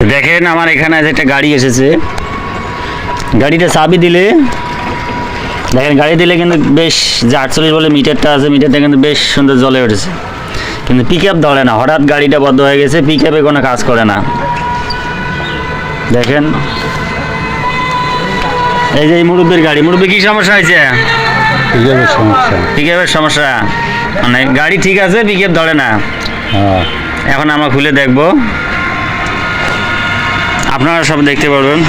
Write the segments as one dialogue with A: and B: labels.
A: দেখেন আমার এখানে আছে একটা গাড়ি এসেছে। গাড়িটা চাবি দিলে দেখেন গাড়ি দিলে কিন্তু বেশ যে আটচল্লিশ বলে মিটারটা আছে মিটারটা কিন্তু বেশ সুন্দর জলে উঠেছে। কিন্তু পিক আপ ধরে না হঠাৎ গাড়িটা বন্ধ হয়ে গেছে পিক আপে কোনো কাজ করে না। দেখেন। এই যে এই মুরব্বীর গাড়ি মুরব্বী কি সমস্যা হয়েছে?
B: সমস্যা।
A: পিক আপের সমস্যা? মানে গাড়ি ঠিক আছে পিক আপ ধরে না।
B: হ্যাঁ।
A: এখন আমরা খুলে দেখব। আপনারা সব দেখতে পারবেন।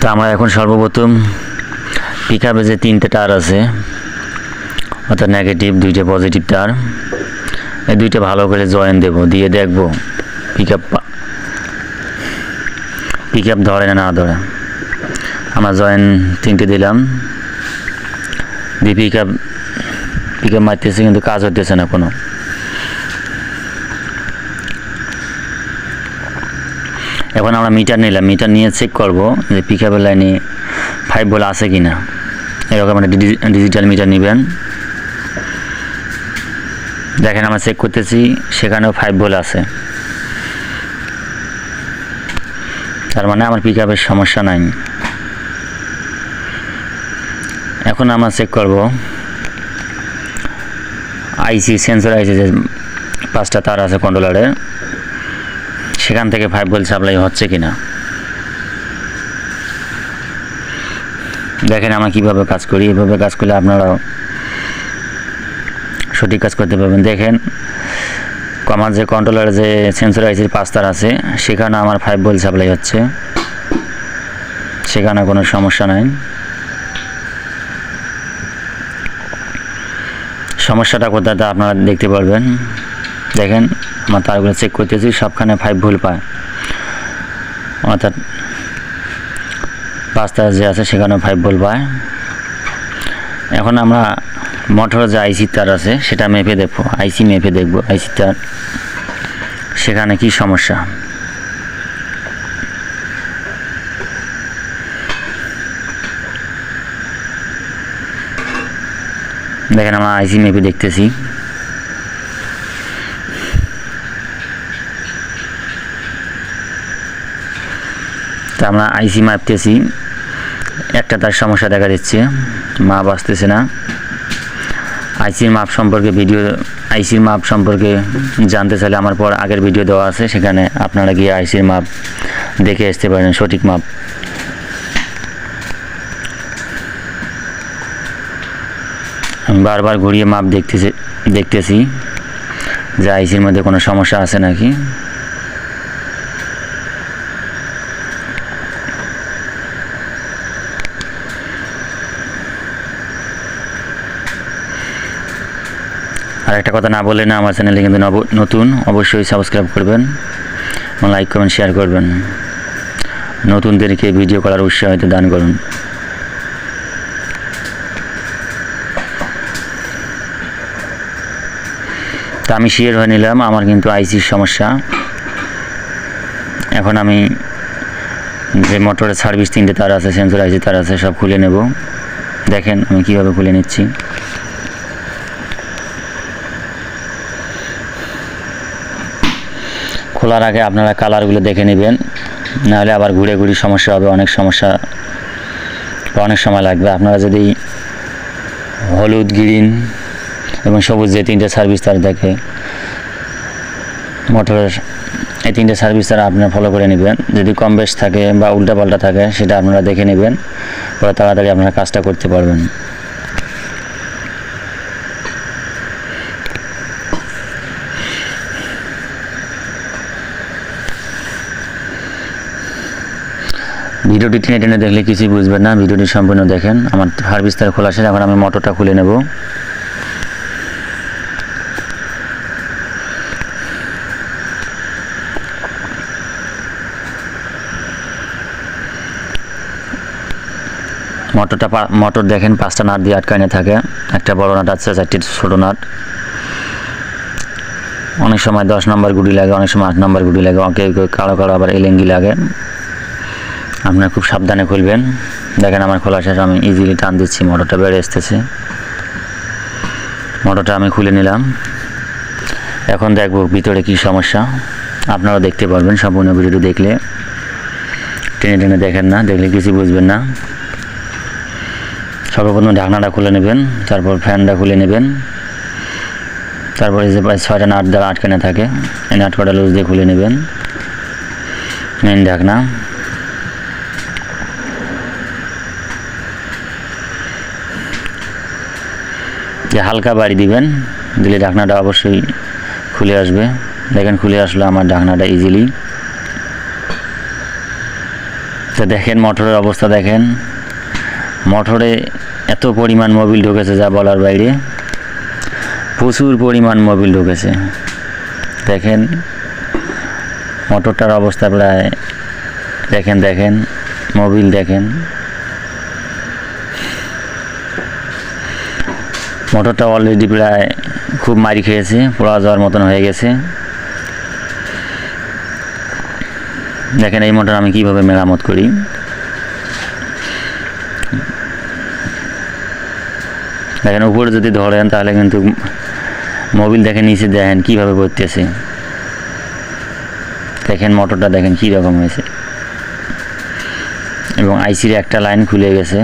A: তো আমরা এখন সর্বপ্রথম পিক আপে যে তিনটে টায়ার আছে, অর্থাৎ নেগেটিভ দুইটা পজিটিভ টার এই দুইটা ভালো করে জয়েন দেব, দিয়ে দেখব পিক আপ পিক আপ ধরে না না ধরে। আমরা জয়েন তিনটে দিলাম, দিয়ে পিক আপ পিক আপ মারতেছে কিন্তু কাজ হতেছে না কোনো। এখন আমরা মিটার নিলাম, মিটার নিয়ে চেক করব যে পিক আপের লাইনে ফাইভ বল আছে কি না এরকম একটা ডিজিটাল মিটার নেবেন। দেখেন আমরা চেক করতেছি, সেখানেও ফাইভ বল আছে। তার মানে আমার পিক আপের সমস্যা নাই। এখন আমরা চেক করব আইসি সেন্সর আইসি যে পাঁচটা তার আছে কন্ট্রোলারে সেখান থেকে ফাইভ ভোল্ট সাপ্লাই হচ্ছে কিনা? দেখেন আমরা কীভাবে কাজ করি, এভাবে কাজ করলে আপনারাও সঠিক কাজ করতে পারবেন। দেখেন, আমার যে কন্ট্রোলার যে সেন্সর আইসির পাঁচ তার আছে, সেখানে আমার ফাইভ ভোল্ট সাপ্লাই হচ্ছে। সেখানে কোনো সমস্যা নাই। সমস্যাটা কোথায় তা আপনারা দেখতে পারবেন। দেখেন, আমার তারগুলো চেক করতেছি, সবখানে ফাইভ ভুল পায়। অর্থাৎ পাঁচ তার যে আছে, সেখানেও ফাইভ ভুল পায়। এখন আমরা মোটরের যে আইসি তার আছে, সেটা মেপে দেখব। আইসি মেপে দেখব আইসি তার সেখানে কি সমস্যা। দেখেন, আমরা আইসি মেপে দেখতেছি। আমরা আইসি মাপতেছি একটা তার সমস্যা দেখা দিচ্ছে। মাপ আসতেছে না। আইসির মাপ সম্পর্কে ভিডিও আইসির মাপ সম্পর্কে জানতে চাইলে আমার পর আগের ভিডিও দেওয়া আছে। সেখানে আপনারা গিয়ে আইসির মাপ দেখে আসতে পারেন, সঠিক মাপ। আমি বারবার ঘুরিয়ে মাপ দেখতেছি দেখতেছি। যে আইসির মধ্যে কোনো সমস্যা আছে নাকি? আর একটা কথা না বলে না, আমার চ্যানেলে কিন্তু নতুন, অবশ্যই সাবস্ক্রাইব করবেন লাইক কমেন্ট শেয়ার করবেন। নতুনদেরকে ভিডিও করার উৎসাহ হয়তো দান করুন। তা আমি শিওর হয়ে নিলাম, আমার কিন্তু আইসির সমস্যা। এখন আমি যে মোটরের সার্ভিস তিনটে তার আছে সেন্সর আইসি তার আছে, সব খুলে নেব। দেখেন আমি কীভাবে খুলে নিচ্ছি। খোলার আগে আপনারা কালারগুলো দেখে নেবেন। নাহলে আবার ঘুরে ঘুরে সমস্যা হবে, অনেক সমস্যা, অনেক সময় লাগবে। আপনারা যদি হলুদ, গ্রিন এবং সবুজ যে তিনটে সার্ভিস তার দেখে, মোটরের এই তিনটে সার্ভিস তারা আপনারা ফলো করে নেবেন। যদি কম বেশ থাকে বা উল্টাপাল্টা থাকে, সেটা আপনারা দেখে নেবেন, পরে তাড়াতাড়ি আপনারা কাজটা করতে পারবেন। ভিডিওটি টেনে টেনে দেখলে কিছুই বুঝবেন না, ভিডিওটি সম্পূর্ণ দেখেন। আমার সার্ভিস তার খোলা শেষ এখন আমি মোটরটা খুলে নেব। মোটরটা মোটর দেখেন, পাঁচটা নাট দিয়ে আটকানে থাকে। একটা বড় নাট আছে, চারটি ছোটো নাট। অনেক সময় দশ নম্বর গুটি লাগে, অনেক সময় আট নম্বর গুটি লাগে কেউ কালো কালো আবার এলেঙ্গি লাগে। আপনারা খুব সাবধানে খুলবেন। দেখেন আমার খোলা শেষ, আমি ইজিলি টান দিচ্ছি, মোটরটা বেড়ে আসতেছে। মোটরটা আমি খুলে নিলাম। এখন দেখব ভিতরে কি সমস্যা। আপনারা দেখতে পারবেন, সম্পূর্ণ ভিডিওটি দেখলে। টেনে টেনে দেখেন না, দেখলে কিছু বুঝবেন না। সর্বপ্রথম ঢাকনাটা খুলে নেবেন, তারপর ফ্যানটা খুলে নেবেন। তারপরে যে ছয়টা নাট দ্বারা আটকানো থাকে, এই নাট কটা লুজ দিয়ে খুলে নেবেন। মেন ঢাকনা। যে হালকা বাড়ি দিবেন, দিলে ঢাকনাটা অবশ্যই খুলে আসবে। দেখেন খুলে আসলো আমার ঢাকনাটা ইজিলি তো দেখেন মোটরের অবস্থা দেখেন। মোটরে এত পরিমাণ মোবিল ঢুকেছে যা বলার বাইরে। প্রচুর পরিমাণ মোবিল ঢুকেছে। দেখেন, মোটরটার অবস্থা প্রায়, দেখেন দেখেন, মোবিল দেখেন। মোটরটা অলরেডি প্রায় খুব মারি খেয়েছে, পোড়া যাওয়ার মতন হয়ে গেছে। দেখেন এই মোটর আমি কীভাবে মেরামত করি। দেখেন উপরে যদি ধরেন, তাহলে কিন্তু মোবিল দেখেন নিচে দেখেন কীভাবে পড়তেছে দেখেন মোটরটা দেখেন কী রকম হয়েছে। এবং আইসির একটা লাইন খুলে গেছে।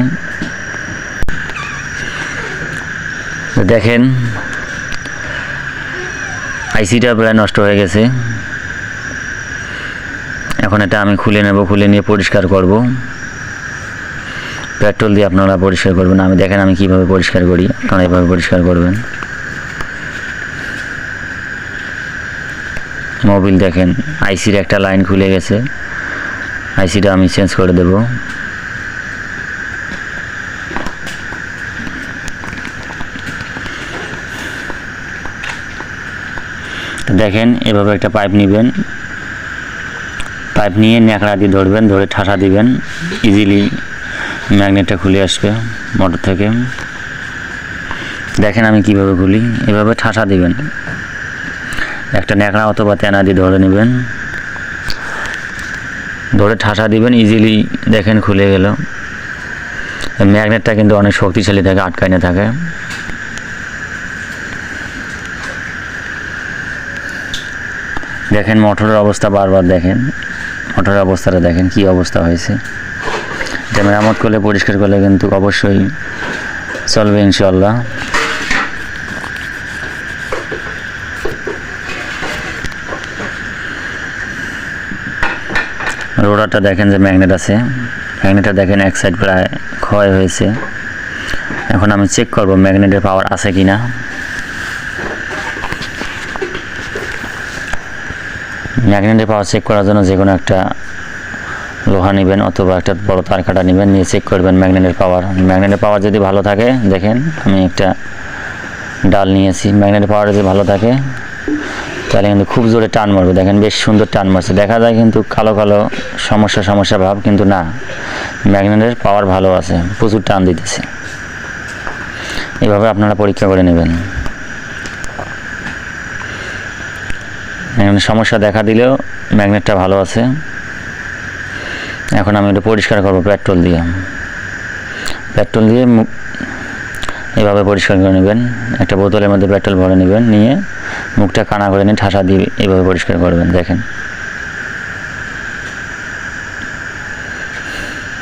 A: তো দেখেন। আইসিটা প্রায় নষ্ট হয়ে গেছে। এখন এটা আমি খুলে নেব, খুলে নিয়ে পরিষ্কার করব। পেট্রোল দিয়ে আপনারা পরিষ্কার করবেন। আমি, দেখেন আমি কীভাবে পরিষ্কার করি। আপনারা এভাবে পরিষ্কার করবেন। মোবিল দেখেন আইসির একটা লাইন খুলে গেছে। আইসিটা আমি চেঞ্জ করে দেব। দেখেন, এভাবে একটা পাইপ নেবেন। পাইপ নিয়ে ন্যাকড়া দিয়ে ধরবেন, ধরে ঠাসা দিবেন। ইজিলি ম্যাগনেটটা খুলে আসবে মোটর থেকে। দেখেন আমি কীভাবে খুলি। এভাবে ঠাসা দিবেন। একটা ন্যাকড়া অথবা তেনা দিয়ে ধরে নেবেন। ধরে ঠাসা দিবেন, ইজিলি দেখেন খুলে গেল। ম্যাগনেটটা কিন্তু অনেক শক্তিশালী থাকে আটকাইনে থাকে। দেখেন মোটরের অবস্থা বারবার দেখেন। মোটরের অবস্থাটা দেখেন, কি অবস্থা হয়েছে। এটা মেরামত করলে, পরিষ্কার করলে কিন্তু অবশ্যই চলবে ইনশাল্লাহ রোডারটা দেখেন যে ম্যাগনেট আছে। ম্যাগনেটটা দেখেন এক সাইড প্রায় ক্ষয় হয়েছে। এখন আমি চেক করব ম্যাগনেটের পাওয়ার আছে কি না ম্যাগনেটের পাওয়ার চেক করার জন্য যে কোনো একটা লোহা নেবেন অথবা একটা বড় তার কাটা নেবেন, নিয়ে চেক করবেন ম্যাগনেটের পাওয়ার। ম্যাগনেটের পাওয়ার যদি ভালো থাকে, দেখেন আমি একটা ডাল নিয়েছি। ম্যাগনেটের পাওয়ার যদি ভালো থাকে, তাহলে কিন্তু খুব জোরে টান মারবে। দেখেন বেশ সুন্দর টান মারছে। দেখা যায় কিন্তু কালো কালো সমস্যা সমস্যা ভাব কিন্তু না। ম্যাগনেটের পাওয়ার ভালো আছে, প্রচুর টান দিতেছে। এভাবে আপনারা পরীক্ষা করে নেবেন। ম্যাগনেট সমস্যা দেখা দিলেও ম্যাগনেটটা ভালো আছে। এখন আমি এটা পরিষ্কার করব পেট্রোল দিয়ে। পেট্রোল দিয়ে এভাবে পরিষ্কার করে নেবেন। একটা বোতলের মধ্যে পেট্রোল ভরে নেবেন, নিয়ে মুখটা কানা করে নিয়ে ঠাসা দিয়ে এভাবে পরিষ্কার করবেন, দেখেন।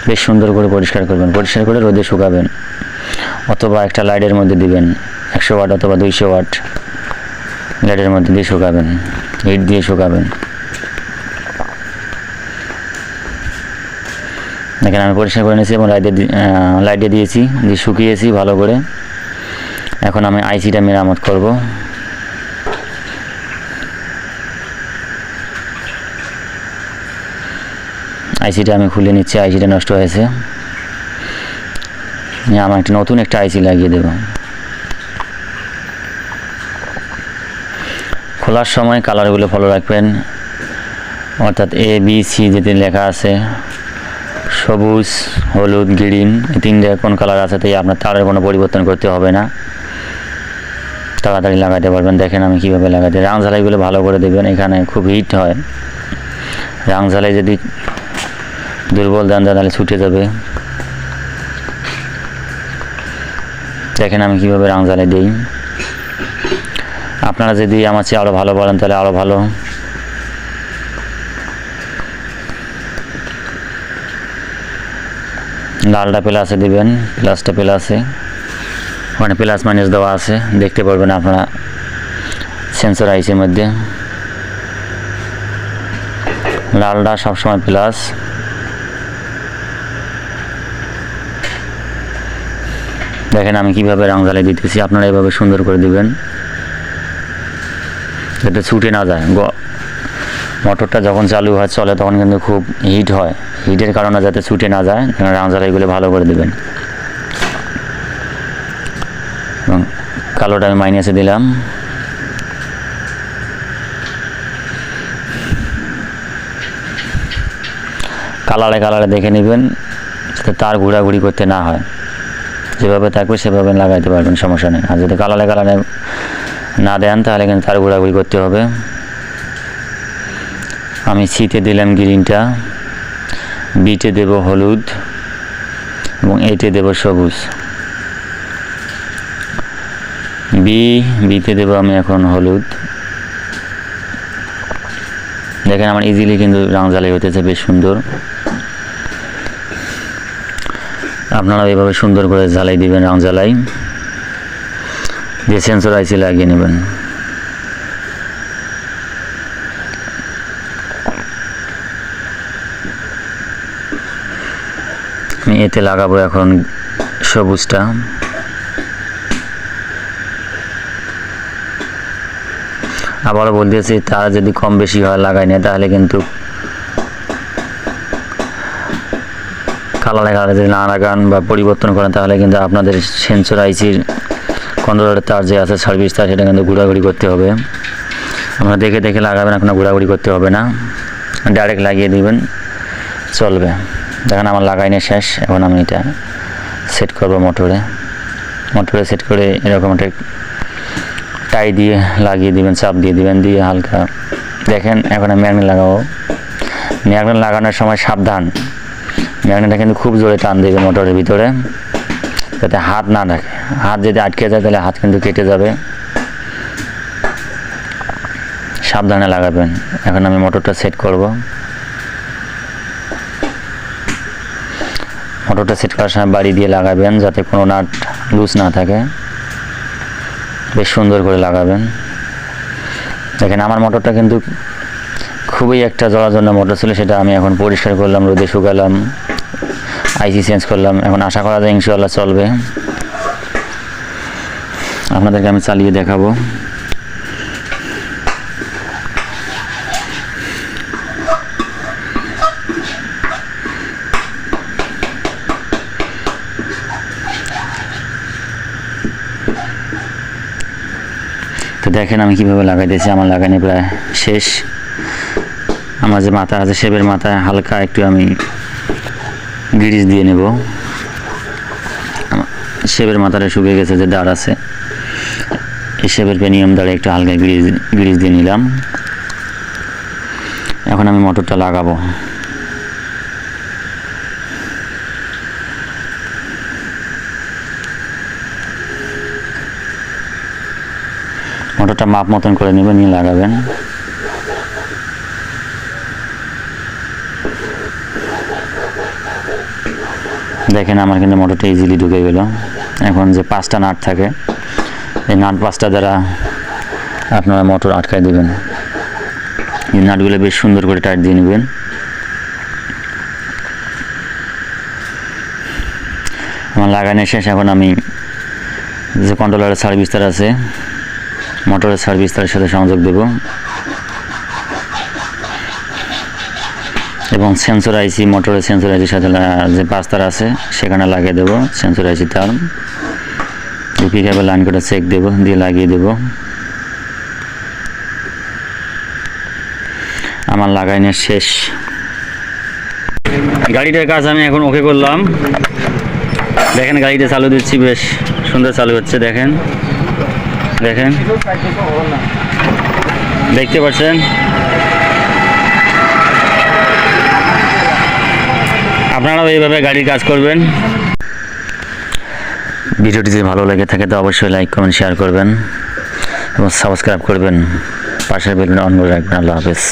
A: বেশ সুন্দর করে পরিষ্কার করবেন। পরিষ্কার করে রোদে শুকাবেন। অথবা একটা লাইটের মধ্যে দিবেন, একশো ওয়াট অথবা দুইশো ওয়াট লাইটের মধ্যে দিয়ে শুকাবেন। হিট দিয়ে শুকাবেন। দেখেন, আমি পরিষ্কার করে নিয়েছি এবং লাইটে লাইটে দিয়েছি, দিয়ে শুকিয়েছি ভালো করে। এখন আমি আইসিটা মেরামত করব। আইসিটা আমি খুলে নিচ্ছি আইসিটা নষ্ট হয়েছে। আমার একটা নতুন একটা আইসি লাগিয়ে দেব। খোলার সময় কালারগুলো ফলো রাখবেন। অর্থাৎ এ বি সি যেতে লেখা আছে, সবুজ, হলুদ, গ্রিন, এই তিনটে কোন কালার আছে তাই আপনার তারের কোনো পরিবর্তন করতে হবে না। তাড়াতাড়ি লাগাতে পারবেন। দেখেন আমি কীভাবে লাগাতে রাং ঝালাইগুলো ভালো করে দেবেন, এখানে খুব হিট হয়। রাং ঝালাই যদি দুর্বল দেন তাহলে ছুটে যাবে। দেখেন আমি কীভাবে রাং জ্বালাই দিই। আপনার যদি আমার চেয়ে আরও ভালো বলেন, তাহলে আরও ভালো। লালটা প্লাসে দিবেন প্লাসটা প্লাসে ওখানে প্লাস মাইনাস দেওয়া আছে, দেখতে পারবেন আপনারা। সেন্সর আইসির মধ্যে। লালটা সবসময় প্লাস দেখেন আমি কীভাবে রং জ্বালিয়ে দিতেছি, আপনারা এভাবে সুন্দর করে দিবেন। যাতে ছুটে না যায়। মোটরটা যখন চালু হয়, চলে, তখন কিন্তু খুব হিট হয়। হিটের কারণে যাতে ছুটে না যায় রং জ্বালাইগুলো ভালো করে দেবেন। এবং কালোটা আমি মাইনাসে দিলাম। কালারে কালারে দেখে নেবেন, যাতে তার ঘোরাঘুরি করতে না হয়। যেভাবে থাকবে সেভাবে লাগাইতে পারবেন, সমস্যা নেই। আর যদি কালারে কালারে না দেন তাহলে কিন্তু তার ঘোরাঘুরি করতে হবে। আমি সিতে দিলাম গ্রিনটা, বিটে দেব হলুদ এবং এটে দেব সবুজ। বি বিতে দেব আমি এখন হলুদ। দেখেন আমার ইজিলি কিন্তু রং জ্বালাই হতেছে বেশ সুন্দর। আপনারা এভাবে সুন্দর করে জ্বালাই দিবেন রং দিয়ে সেন্সর আইসি লাগিয়ে নেবেন। এতে লাগাবো এখন সবুজটা। আবারও বলতেছি, তারা যদি কম বেশি হয় লাগাই না তাহলে কিন্তু কালারে কালারে যদি না লাগান বা পরিবর্তন করেন, তাহলে কিন্তু আপনাদের সেন্সর আইসির কন্ট্রোলারের তার যে আছে সার্ভিস, তার সেটা কিন্তু ঘোরাঘুরি করতে হবে। আপনারা দেখে দেখে লাগাবেন আপনার ঘোরাঘুরি করতে হবে না। ডাইরেক্ট লাগিয়ে দিবেন, চলবে। দেখেন আমার লাগাই না শেষ, এখন আমি এটা সেট করব মোটরে। মোটরে সেট করে এরকম একটা টাই দিয়ে লাগিয়ে দিবেন, চাপ দিয়ে দিবেন, দিয়ে হালকা দেখেন, এখন আমি ম্যাগনেট লাগাবো। ম্যাগনেট লাগানোর সময় সাবধান। ম্যাগনেটটা কিন্তু খুব জোরে টান দেবে মোটরের ভিতরে। যাতে হাত না থাকে হাত যদি আটকে যায় তাহলে হাত কিন্তু কেটে যাবে। সাবধানে লাগাবেন। এখন আমি মোটরটা সেট করব। মোটরটা সেট করার সময় বাড়ি দিয়ে লাগাবেন যাতে কোনো নাট লুজ না থাকে। বেশ সুন্দর করে লাগাবেন। দেখেন আমার মোটরটা কিন্তু খুবই একটা জড়ার জন্য মোটর ছিল, সেটা আমি এখন পরিষ্কার করলাম, রোদে শুকালাম। আইসি চেঞ্জ করলাম। এখন আশা করা যায় ইনশাল্লাহ চলবে। আপনাদেরকে আমি চালিয়ে দেখাবো। দেখেন আমি কীভাবে লাগাইতেছি। আমার লাগানো প্রায় শেষ। আমার যে মাথা আছে, সেবের মাথায় হালকা একটু আমি গিরিজ দিয়ে নেব। শেপের মাথাটা শুকিয়ে গেছে যে দাঁড় আছে। এই শেপের পেনিয়াম দাঁড়ে একটু হালকা গিরিজ গিরিজ দিয়ে নিলাম। এখন আমি মোটরটা লাগাবো। মোটরটা মাপ মতন করে নেবেন, নিয়ে লাগাবেন। দেখেন আমার কিন্তু মোটরটা ইজিলি ঢুকে গেল। এখন যে পাঁচটা নাট থাকে, এই নাট পাঁচটা দ্বারা আপনারা মোটর আটকায় দেবেন। এই নাটগুলো বেশ সুন্দর করে টাইট দিয়ে নেবেন। আমার লাগানো শেষ, এখন আমি যে কন্ট্রোলারের সার্ভিস তার আছে মোটরের সার্ভিস তার সাথে সংযোগ দেব। এবং সেন্সর আইসি মোটরের সেন্সর আইসির সাথে যে পাঁচ তার আছে, সেখানে লাগিয়ে দেবো সেন্সর আইসি তার পিকআপে লাইন করে চেক দেবো, দিয়ে লাগিয়ে দেবো। আমার লাগাইনের শেষ। গাড়িটার কাজ আমি এখন ওকে করলাম। দেখেন গাড়িটা চালু দিচ্ছি, বেশ সুন্দর চালু হচ্ছে, দেখেন। দেখেন। দেখতে পাচ্ছেন? আপনারাও এইভাবে গাড়ির কাজ করবেন। ভিডিওটি যদি ভালো লেগে থাকে তো অবশ্যই লাইক কমেন্ট শেয়ার করবেন এবং সাবস্ক্রাইব করবেন। পাশের বেলুন অন করে রাখবেন। আল্লাহ হাফেজ।